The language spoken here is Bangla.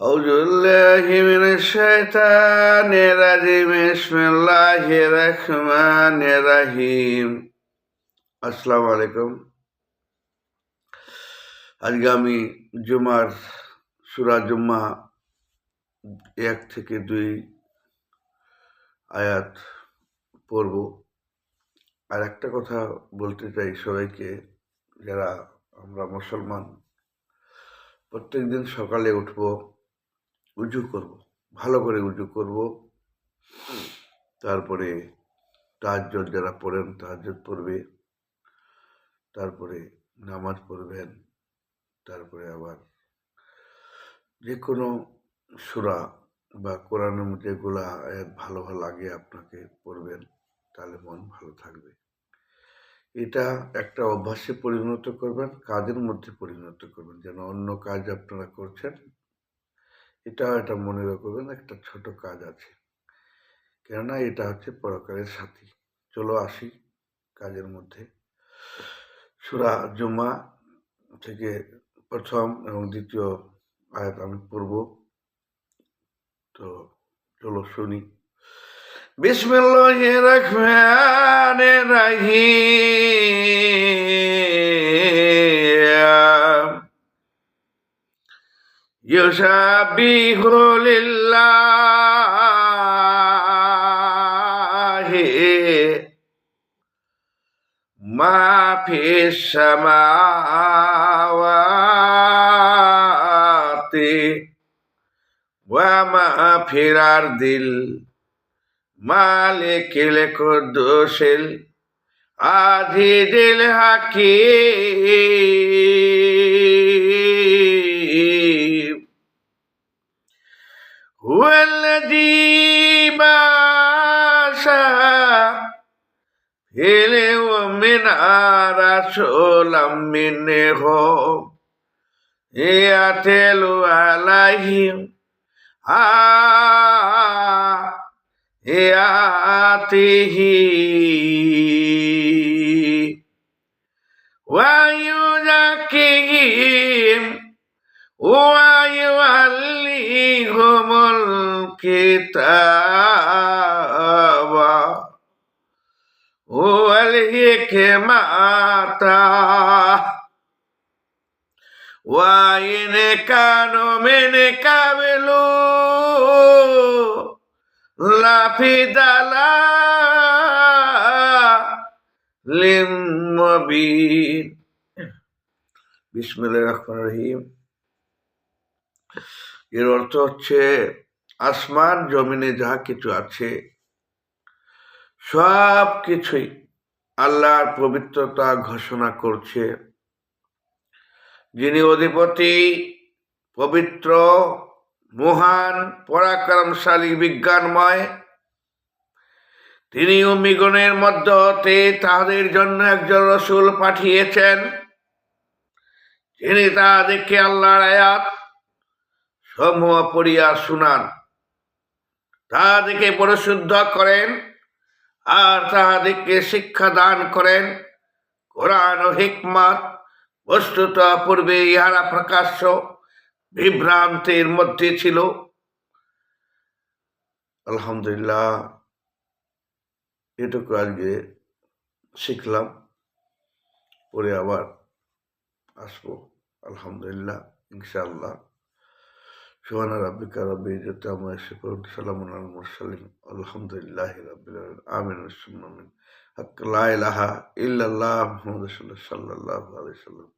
أعوذ بالله من الشيطان الرجيم بسم الله الرحمن الرحيم আসসালামু আলাইকুম আজকে আমি জুমার সুরা জুম্মা এক থেকে দুই আয়াত পড়ব আর একটা কথা বলতে চাই সবাইকে যারা আমরা মুসলমান প্রত্যেক দিন সকালে উঠব উজু করব, ভালো করে উজু করব। তারপরে তাহাজ্জুদ যারা পড়েন, তাহাজ্জুদ পড়বে। তারপরে নামাজ পড়বেন। তারপরে আবার যে কোনো সুরা বা কোরআনের যেগুলা আয়াত ভালো ভালো লাগে আপনাকে পড়বেন, তাহলে মন ভালো থাকবে। এটা একটা অভ্যাসে পরিণত করবেন, কাজের মধ্যে পরিণত করবেন, যেন অন্য কাজ আপনারা করছেন এটাও এটা মনে রাখবেন, একটা ছোট কাজ আছে। কেননা এটা হচ্ছে পরকালের সাথী। চলো আসি কাজের মধ্যে। সুরা জুমা থেকে প্রথম এবং দ্বিতীয় আয়াত আমি পড়ব। তো চলো শুনি। বিসমিল্লাহির রহমানির রহিম। يسبح لله ما في السماوات وما في الأرض المالك القدوس العزيز الحكيم هو الذي بعث من رسولا منهم يتلو عليهم آياته الكتاب والحكمة وإن كانوا من قبل لفي ضلال مبين بسم الله الرحمن الرحيم এর অর্থ হচ্ছে আসমান জমিনে যাহা কিছু আছে, সব কিছুই আল্লাহর পবিত্রতা ঘোষণা করছে। যিনি অধিপতি, পবিত্র, মহান, পরাক্রমশালী, বিজ্ঞানময় তিনি অমিগণের মধ্য হতে তাহাদের জন্য একজন রসুল পাঠিয়েছেন। তিনি তাহাদেরকে আল্লাহর আয়াত সমূহ পড়িয়া শুনান। তাহাদেরকে পরিশুদ্ধ করেন আর তাহাদিকে শিক্ষা দান করেন। কোরআন ও হিকমত বস্তুত পূর্বে ইহারা প্রকাশ্য, বিভ্রান্তির মধ্যে ছিল। আলহামদুলিল্লাহ, এটুকু আজকে শিখলাম, পরে আবার আসব, আলহামদুলিল্লাহ, ইনশাআল্লাহ। সুহানা রাব্বিকা রাব্বি ইজ্জতি আমরা ইয়াসিফুন সালামুন আলাল মুরসালিন, আলহামদুলিল্লাহি রাব্বিল আমিন আমিন। হক লা ইলাহা ইল্লাল্লাহ মুহাম্মাদুর রাসূলুল্লাহ ওয়াসাল্লাম।